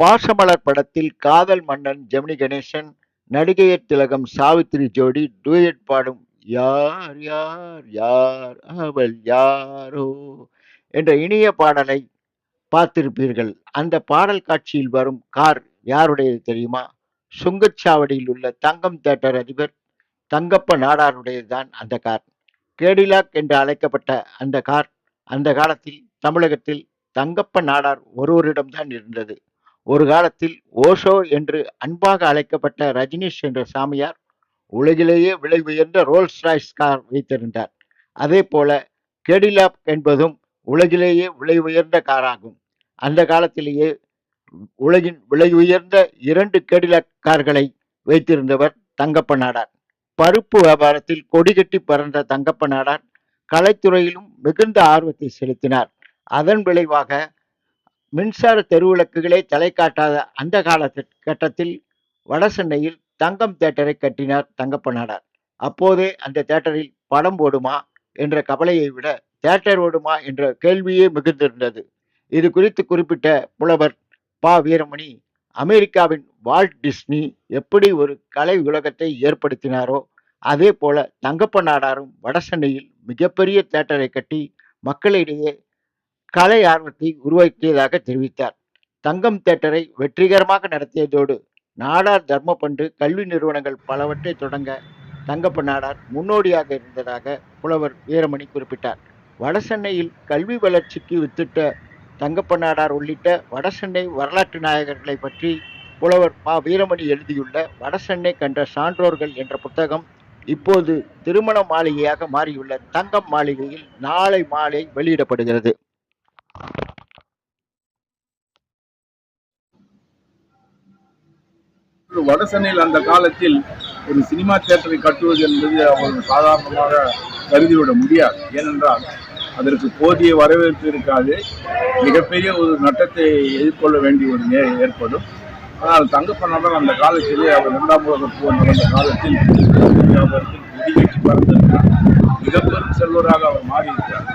பாசமலர் படத்தில் காதல் மன்னன் ஜெமினி கணேசன் நடிகையர் திலகம் சாவித்திரி ஜோடி டூயட் பாடும் யார் யார் யார் அவள் யாரோ என்ற இனிய பாடலை பார்த்திருப்பீர்கள். அந்த பாடல் காட்சியில் வரும் கார் யாருடையது தெரியுமா? சுங்கச்சாவடியில் உள்ள தங்கம் தேட்டர் அதிபர் தங்கப்ப நாடாருடையதுதான் அந்த கார். கேடிலாக் என்று அழைக்கப்பட்ட அந்த கார் அந்த காலத்தில் தமிழகத்தில் தங்கப்ப நாடார் ஒருவரிடம்தான் இருந்தது. ஒரு காலத்தில் ஓஷோ என்று அன்பாக அழைக்கப்பட்ட ரஜினிஷ் என்ற சாமியார் உலகிலேயே விலை உயர்ந்த ரோல்ஸ் ராய்ஸ் கார் வைத்திருந்தார். அதே போல கெடிலாப் என்பதும் உலகிலேயே விலை உயர்ந்த காராகும் அந்த காலத்திலேயே உலகின் விலை உயர்ந்த இரண்டு கெடிலாக் கார்களை வைத்திருந்தவர் தங்கப்ப நாடார். பருப்பு வியாபாரத்தில் கொடிகட்டி பறந்த தங்கப்ப நாடார். கலைத்துறையிலும் மிகுந்த ஆர்வத்தை செலுத்தினார். அதன் விளைவாக மின்சார தெருவிளக்குகளே தலை காட்டாத அந்த கால கட்டத்தில் வடசென்னையில் தங்கம் தேட்டரை கட்டினார் தங்கப்ப நாடார். அப்போதே அந்த தேட்டரில் படம் ஓடுமா என்ற கவலையை விட தேட்டர் ஓடுமா என்ற கேள்வியே மிகுந்திருந்தது. இது குறித்து குறிப்பிட்ட புலவர் பா. வீரமணி அமெரிக்காவின் வால்ட் டிஸ்னி எப்படி ஒரு கலை உலகத்தை ஏற்படுத்தினாரோ அதே போல தங்கப்ப நாடாரும் வடசென்னையில் மிகப்பெரிய தேட்டரை கட்டி மக்களிடையே கலை ஆர்வத்தை உருவாக்கியதாக தெரிவித்தார். தங்கம் தேட்டரை வெற்றிகரமாக நடத்தியதோடு நாடார் தர்மபண்டு கல்வி நிறுவனங்கள் பலவற்றை தொடங்க தங்கப்ப நாடார் முன்னோடியாக இருந்ததாக புலவர் வீரமணி குறிப்பிட்டார். வடசென்னையில் கல்வி வளர்ச்சிக்கு வித்திட்ட தங்கப்ப நாடார் உள்ளிட்ட வடசென்னை வரலாற்று நாயகர்களை பற்றி புலவர் பா. வீரமணி எழுதியுள்ள வடசென்னை கண்ட சான்றோர்கள் என்ற புத்தகம் இப்போது திருமண மாளிகையாக மாறியுள்ள தங்கம் மாளிகையில் நாளை மாலை வெளியிடப்படுகிறது. வட சென்னையில் அந்த காலத்தில் ஒரு சினிமா தியேட்டரை கட்டுவது என்பது அவர்கள் சாதாரணமாக கருதிவிட முடியாது. ஏனென்றால் அதற்கு போதிய வரவேற்பு இருக்காது. மிகப்பெரிய ஒரு நட்டத்தை எதிர்கொள்ள வேண்டிய ஒரு நே ஏற்படும். ஆனால் தங்கப்பனாளர் அந்த காலத்திலே அவர் இரண்டாம் உலக போர் நடந்த காலத்தில் அவருக்கு முடிவெற்றி பறந்திருக்கிறார் மிக பெரும் செல்வராக அவர் மாறியிருக்கிறார்.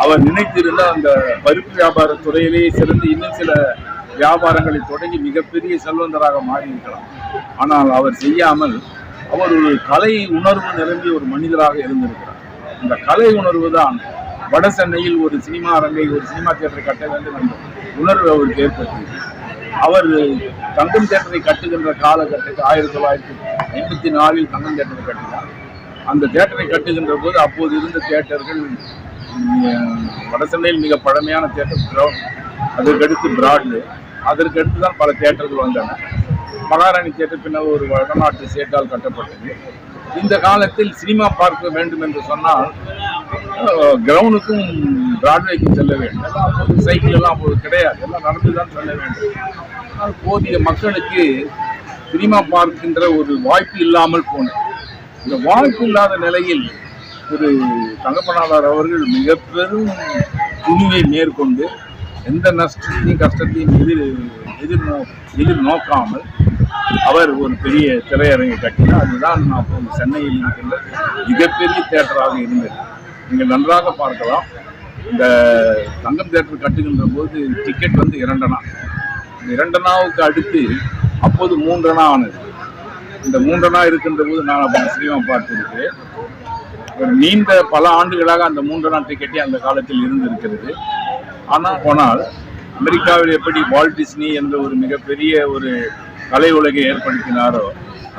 அவர் நினைத்திருந்த அந்த பருப்பு வியாபார துறையிலேயே சிறந்து இன்னும் சில வியாபாரங்களை தொடங்கி மிகப்பெரிய செல்வந்தராக மாறியிருக்கலாம் ஆனால் அவர் செய்யாமல் அவர் ஒரு கலை உணர்வு நிரம்பிய ஒரு மனிதராக இருந்திருக்கிறார். இந்த கலை உணர்வு தான் வட சென்னையில் ஒரு சினிமா அரங்கை ஒரு சினிமா தியேட்டரை கட்ட வேண்டும் என்ற உணர்வு அவருக்கு ஏற்பட்டது அவர் தங்கம் தேட்டரை கட்டுகின்ற காலகட்டத்தில் ஆயிரத்தி தொள்ளாயிரத்தி ஐம்பத்தி நாலில் தங்கம் தேட்டரை கட்டினார். அந்த தேட்டரை கட்டுகின்ற போது அப்போது இருந்த தேட்டர்கள் வடசென்னையில் மிக பழமையான தேட்டர் கிரௌண்ட் அதற்கடுத்து பிராட்வே. அதற்கடுத்து தான் பல தேட்டர்கள் வந்தன. மகாராணி தேட்டர் பின்னர் ஒரு வடநாட்டு சேட்டால் கட்டப்பட்டது. இந்த காலத்தில் சினிமா பார்க்க வேண்டும் என்று சொன்னால் கிரவுண்டுக்கும் பிராட்வேக்கும் செல்ல வேண்டும். எல்லாம் அப்போது சைக்கிள் எல்லாம் அப்போது கிடையாது. எல்லாம் நடந்து தான் செல்ல வேண்டும். ஆனால் போதிய மக்களுக்கு சினிமா பார்க்கின்ற ஒரு வாய்ப்பு இல்லாமல் போனது. இந்த வாய்ப்பு இல்லாத நிலையில் திரு தங்கப்பனாளர் அவர்கள் மிக பெரும் துணிவை மேற்கொண்டு எந்த நஷ்டத்தையும் கஷ்டத்தையும் எதிர் எதிர்நோ நோக்காமல் அவர் ஒரு பெரிய திரையரங்கை கட்டினார். அதுதான் அப்போது சென்னையில் இருக்கின்ற மிகப்பெரிய தேட்டராக இருந்தது. நீங்கள் நன்றாக பார்க்கலாம். இந்த தங்கம் தேட்டர் கட்டுகின்ற போது டிக்கெட் வந்து இரண்டனா. இரண்டனாவுக்கு அடுத்து அப்போது மூன்றனா ஆனது இந்த மூன்றனா இருக்கின்ற போது நான் அப்போ சினிமா பார்த்திருக்கிறேன். ஒரு நீண்ட பல ஆண்டுகளாக அந்த மூன்றனா டிக்கெட்டே அந்த காலத்தில் இருந்திருக்கிறது. ஆனால் போனால் அமெரிக்காவில் எப்படி வால்ட் டிஸ்னி என்ற ஒரு மிகப்பெரிய ஒரு கலை உலகை ஏற்படுத்தினாரோ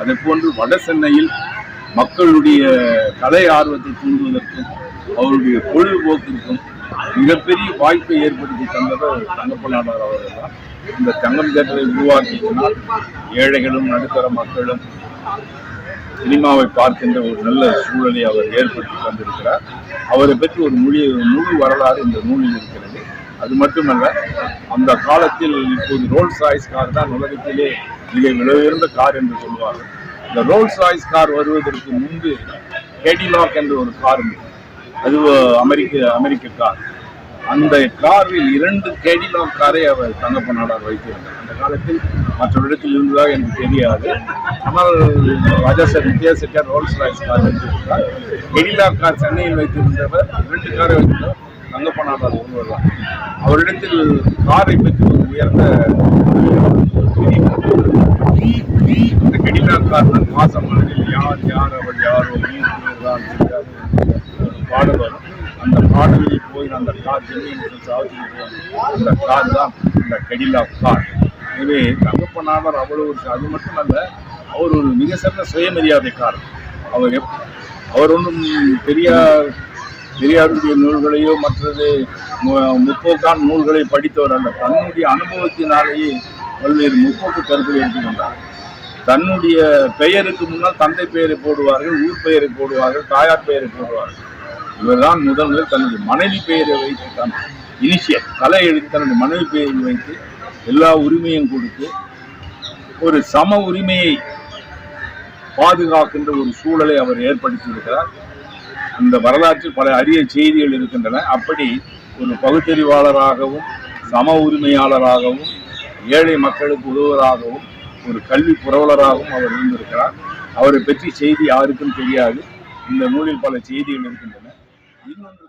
அதை போன்று வட சென்னையில் மக்களுடைய கலை ஆர்வத்தை தூண்டுவதற்கும் அவருடைய பொழுதுபோக்கிற்கும் மிகப்பெரிய வாய்ப்பை ஏற்படுத்தி தந்தவர் தங்கப்பநாடார் அவர்கள் தான் இந்த தங்கம் தேட்டரை உருவாக்கினால் ஏழைகளும் நடுத்தர மக்களும் சினிமாவை பார்க்கின்ற ஒரு நல்ல சூழலை அவர் ஏற்படுத்தி தந்திருக்கிறார். அவரை பற்றி ஒரு மொழி முழு வரலாறு இந்த நூலில் இருக்கிறது. அது மட்டுமல்ல அந்த காலத்தில் இப்போது ரோல்ஸ் ராய்ஸ் கார் தான் உலகத்திலே மிக விலையுயர்ந்த கார் என்று சொல்வார்கள். இந்த ரோல்ஸ் ராய்ஸ் கார் வருவதற்கு முன்பு கேடிலாக் என்ற ஒரு கார் அது அமெரிக்க அமெரிக்க கார் அந்த காரில் இரண்டு கேடிலாக் காரை அவர் தங்கப்ப நாடார் வைத்திருந்தார். அந்த காலத்தில் மற்ற இடத்தில் இருந்ததாக எனக்கு தெரியாது. ஆனால் Raja sir வித்யாசக்கர் Rolls Royce car வைத்திருந்தார். கேடிலாக் கார் சென்னையில் வைத்திருந்தவர். இரண்டு காரை வைத்திருந்தார் தங்கப்பனாதார் ஒருவர் தான் அவரிடத்தில் காரை பற்றி ஒரு உயர்ந்த அந்த தான் மாசம் மனதில் யார் யார் அவர் யாரோ நீர் தான் தெரியாது. பாடல் வரும். அந்த பாடலில் அந்த கார் சென்னை அந்த கார் தான் இந்த கடிலா கார். எனவே தகப்பனாவர் அவ்வளோ ஒரு அது அல்ல அவர் ஒரு மிக சிறந்த சுயமரியாதைக்காரர் அவர் எப் அவர் ஒன்றும் பெரியார் பெரியாருடைய நூல்களையோ மற்றது மு- முற்போக்கான நூல்களை படித்தவர் அல்ல. தன்னுடைய அனுபவத்தினாலேயே பல்வேறு முற்போக்கு கருத்துக்களை எடுத்துக்கொண்டார் தன்னுடைய பெயருக்கு முன்னால் தந்தை பெயரை போடுவார்கள் ஊர் பெயரை போடுவார்கள் தாயார் பெயரை போடுவார்கள். இவர்தான் முதல் முதல் தனது மனைவி பெயரை வைத்து தான் இனிஷியல் கலை எழுதி தனது மனைவி பெயரை வைத்து எல்லா உரிமையும் கொடுத்து ஒரு சம உரிமையை பாதுகாக்கின்ற ஒரு சூழலை அவர் ஏற்படுத்தியிருக்கிறார். அந்த வரலாற்றில் பல அரிய செய்திகள் இருக்கின்றன. அப்படி ஒரு பகுத்தறிவாளராகவும் சம உரிமையாளராகவும் ஏழை மக்களுக்கு உதவுவராகவும் ஒரு கல்வி புரவலராகவும் அவர் இருந்திருக்கிறார். அவரை பற்றி செய்தி யாருக்கும் தெரியாது. இந்த நூலில் பல செய்திகள் இருக்கின்றன. ಇನ್ನೊಂದು